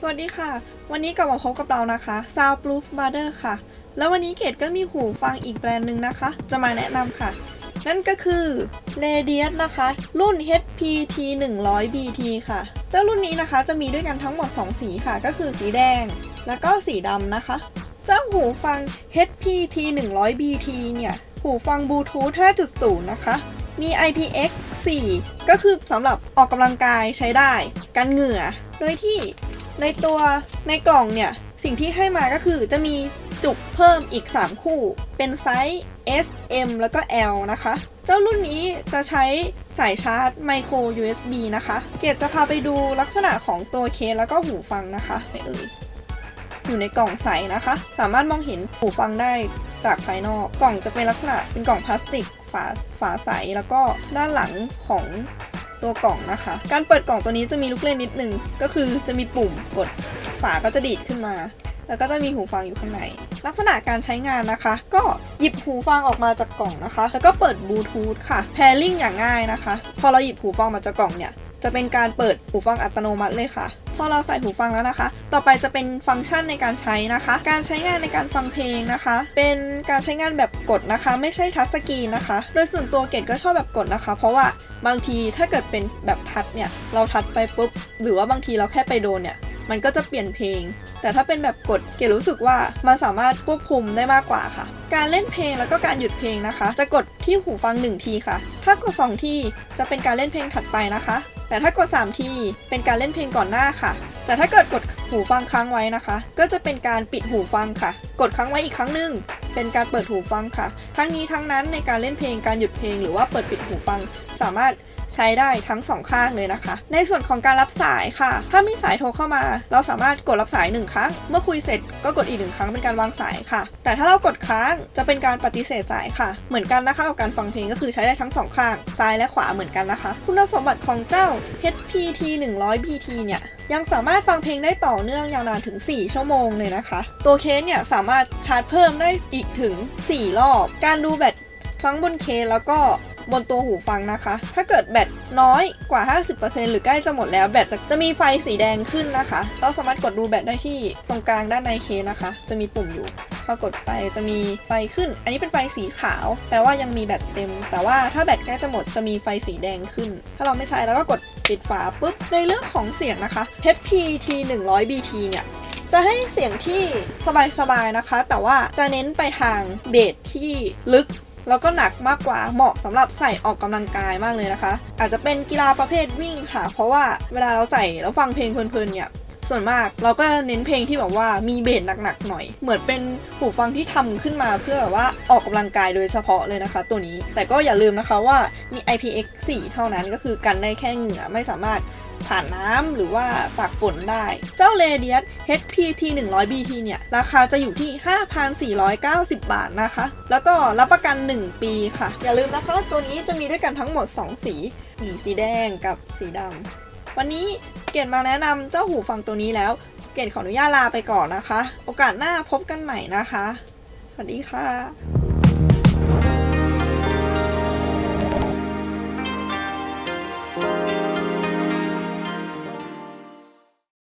สวัสดีค่ะ วันนี้กลับมาพบกับเรานะคะ Soundproof Mother ค่ะ แล้ววันนี้เกดก็มีหูฟังอีกแบรนด์หนึ่งนะคะ จะมาแนะนำค่ะ นั่นก็คือ Radius นะคะ รุ่น HPT 100 BT ค่ะ เจ้ารุ่นนี้นะคะจะมีด้วยกันทั้งหมด 2 สีค่ะ ก็คือสีแดง แล้วก็สีดำนะคะ เจ้าหูฟัง HPT 100 BT เนี่ย หูฟังบลูทูธ 5.0 นะคะมี IPX4 ก็คือสำหรับออกกำลังกายใช้ได้ กันเหงื่อ โดยที่ ในตัวในกล่องเนี่ย สิ่งที่ให้มาก็คือจะมีจุกเพิ่มอีก 3 คู่ เป็นไซส์ S M แล้วก็ L นะคะ เจ้ารุ่นนี้จะใช้สายชาร์จไมโคร USB นะคะ เกดจะพาไปดูลักษณะของตัวเคสแล้วก็หูฟังนะคะไปเอ่ยอยู่ในกล่องใสนะคะ สามารถมองเห็นหูฟังได้จากภายนอก กล่องจะเป็นลักษณะเป็นกล่องพลาสติกฝาฝาใสแล้วก็ด้านหลังของ ตัวกล่องนะคะ การเปิดกล่องตัวนี้จะมีลูกเล่นนิดนึง ก็คือจะมีปุ่มกดฝาก็จะดีดขึ้นมา แล้วก็จะมีหูฟังอยู่ข้างใน ลักษณะการใช้งานนะคะ ก็หยิบหูฟังออกมาจากกล่องนะคะ แล้วก็เปิดบลูทูธค่ะ แพริ่งอย่างง่ายนะคะ พอเราหยิบหูฟังมาจากกล่องเนี่ย จะเป็นการเปิดหูฟังอัตโนมัติเลยค่ะ พอเราใส่หูฟังแล้วนะคะ ต่อไปจะเป็นฟังก์ชันในการใช้นะคะ การใช้งานในการฟังเพลงนะคะ เป็นการใช้งานแบบกดนะคะ ไม่ใช่ทัชสกรีนนะคะ โดยส่วนตัวเกดก็ชอบแบบกดนะคะ เพราะว่าบางทีถ้าเกิดเป็นแบบทัชเนี่ย เราทัชไปปุ๊บ หรือว่าบางทีเราแค่ไปโดนเนี่ย มันก็จะเปลี่ยนเพลง แต่ถ้าเป็นแบบกดเกดรู้สึกว่ามันสามารถควบคุมได้มากกว่าค่ะ การเล่นเพลงแล้วก็การหยุดเพลงนะคะ จะกดที่หูฟัง 1 ทีค่ะ ถ้ากด 2 ทีจะเป็นการเล่นเพลงถัดไปนะคะ แต่ถ้ากด 3 ทีเป็นการเล่นเพลงก่อนหน้าค่ะ แต่ถ้าเกิดกดหูฟังค้างไว้นะคะ ก็จะเป็นการปิดหูฟังค่ะ กดค้างไว้อีกครั้งหนึ่งเป็นการเปิดหูฟังค่ะ ทั้งนี้ทั้งนั้นในการเล่นเพลงการหยุดเพลงหรือว่าเปิดปิดหูฟังสามารถ ใช้ได้ทั้งสองข้างเลยนะคะ ในส่วนของการรับสายค่ะ ถ้ามีสายโทรเข้ามา เราสามารถกดรับสายหนึ่งครั้ง เมื่อคุยเสร็จก็กดอีกหนึ่งครั้งเป็นการวางสายค่ะ แต่ถ้าเรากดค้างจะเป็นการปฏิเสธสายค่ะ เหมือนกันนะคะกับการฟังเพลงก็คือใช้ได้ทั้งสองข้าง ซ้ายและขวาเหมือนกันนะคะ คุณสมบัติของเจ้า HPT 100 BT เนี่ยยังสามารถฟังเพลงได้ต่อเนื่องยาวนานถึง 4 ชั่วโมงเลยนะคะ ตัวเคสเนี่ยสามารถชาร์จเพิ่มได้อีกถึง 4 รอบ การดูแบตทั้งบนเคสแล้วก็ บนตัวหูฟังนะคะ ถ้าเกิดแบตน้อยกว่า 50%หรือใกล้จะหมดแล้วแบตจะจะมีไฟสีแดงขึ้นนะคะ เราสามารถกดดูแบตได้ที่ตรงกลางด้านในเคสนะคะ จะมีปุ่มอยู่พอกดไปจะมีไฟขึ้น อันนี้เป็นไฟสีขาว แปลว่ายังมีแบตเต็ม แต่ว่าถ้าแบตใกล้จะหมดจะมีไฟสีแดงขึ้น ถ้าเราไม่ใช้แล้วก็กดปิดฝาปุ๊บ ในเรื่องของเสียงนะคะ HPT 100 BT เนี่ยจะให้เสียงที่สบายๆนะคะ แต่ว่าจะเน้นไปทางเบสที่ลึก แล้วก็หนักมากกว่าเหมาะสำหรับใส่ออกกำลังกายมากเลยนะคะ อาจจะเป็นกีฬาประเภทวิ่งค่ะ เพราะว่าเวลาเราใส่แล้วฟังเพลงเพลินๆเนี่ยส่วนมากเราก็เน้นเพลงที่แบบว่ามีเบสหนักๆหน่อย เหมือนเป็นหูฟังที่ทำขึ้นมาเพื่อแบบว่าออกกำลังกายโดยเฉพาะเลยนะคะ ตัวนี้แต่ก็อย่าลืมนะคะว่ามี IPX4 เท่านั้นก็คือกันได้แค่เหงื่อไม่สามารถ ผ่านน้ำหรือว่าตากฝนได้ เจ้า Radius HPT 100 BT เนี่ย ราคาจะอยู่ที่ 5,490 บาทนะคะ แล้วก็รับประกัน 1 ปีค่ะ อย่าลืมนะคะว่าตัวนี้จะมีด้วยกันทั้งหมด 2 สีมีสีแดงกับสีดำวันนี้เกดมาแนะนำเจ้าหูฟังตัวนี้แล้ว เกดขออนุญาตลาไปก่อนนะคะ โอกาสหน้าพบกันใหม่นะคะ สวัสดีค่ะ